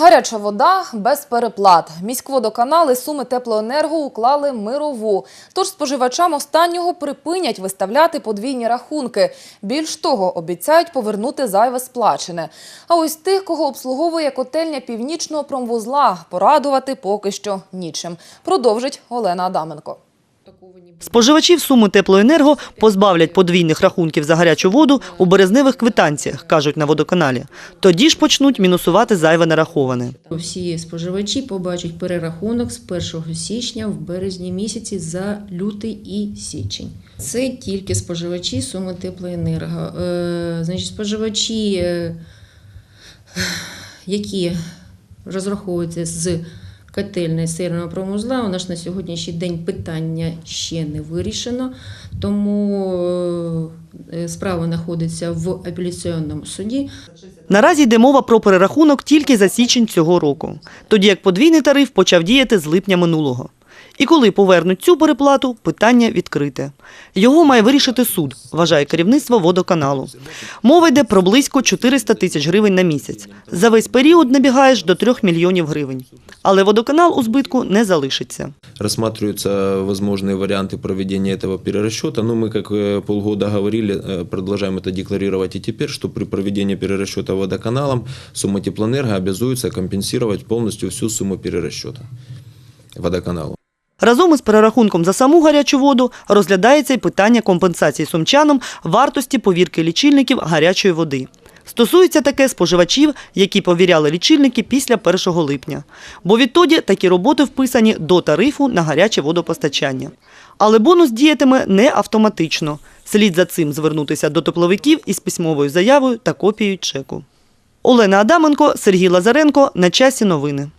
Гаряча вода без переплат. Міськводоканали Суми Теплоенерго уклали мирову. Тож споживачам останнього припинять виставляти подвійні рахунки. Більш того, обіцяють повернути зайве сплачене. А ось тих, кого обслуговує котельня північного промвузла, порадувати поки що нічим. Продовжить Олена Адаменко. Споживачів суми теплоенерго позбавлять подвійних рахунків за гарячу воду у березневих квитанціях, кажуть на водоканалі. Тоді ж почнуть мінусувати зайве нараховане. Всі споживачі побачать перерахунок з 1 січня в березні місяці за лютий і січень. Це тільки споживачі суми теплоенерго. Е, значить, споживачі, е, які розраховуються з котельної сирного промузла, у нас на сьогоднішній день питання ще не вирішено, тому е, справа знаходиться в апеляційному суді. Наразі йде мова про перерахунок тільки за січень цього року, тоді як подвійний тариф почав діяти з липня минулого. І коли повернуть цю переплату, питання відкрите. Його має вирішити суд, вважає керівництво водоканалу. Мова йде про близько 400 тисяч гривень на місяць. За весь період набігаєш до 3 мільйонів гривень. Але водоканал у збитку не залишиться. Рассматриваются возможные варианты проведения этого перерасчета. Но мы, как э, полгода говорили, э, продолжаем это декларировать и теперь, что при проведении перерасчета водоканалом сумма теплоэнерго обязуется компенсировать полностью всю сумму перерасчета водоканалу. Разом із перерахунком за саму гарячу воду розглядається й питання компенсації сумчанам вартості повірки лічильників гарячої води. Стосується таке споживачів, які повіряли лічильники після 1 липня. Бо відтоді такі роботи вписані до тарифу на гаряче водопостачання. Але бонус діятиме не автоматично. Слід за цим звернутися до тепловиків із письмовою заявою та копією чеку. Олена Адаменко, Сергій Лазаренко. На часі новини.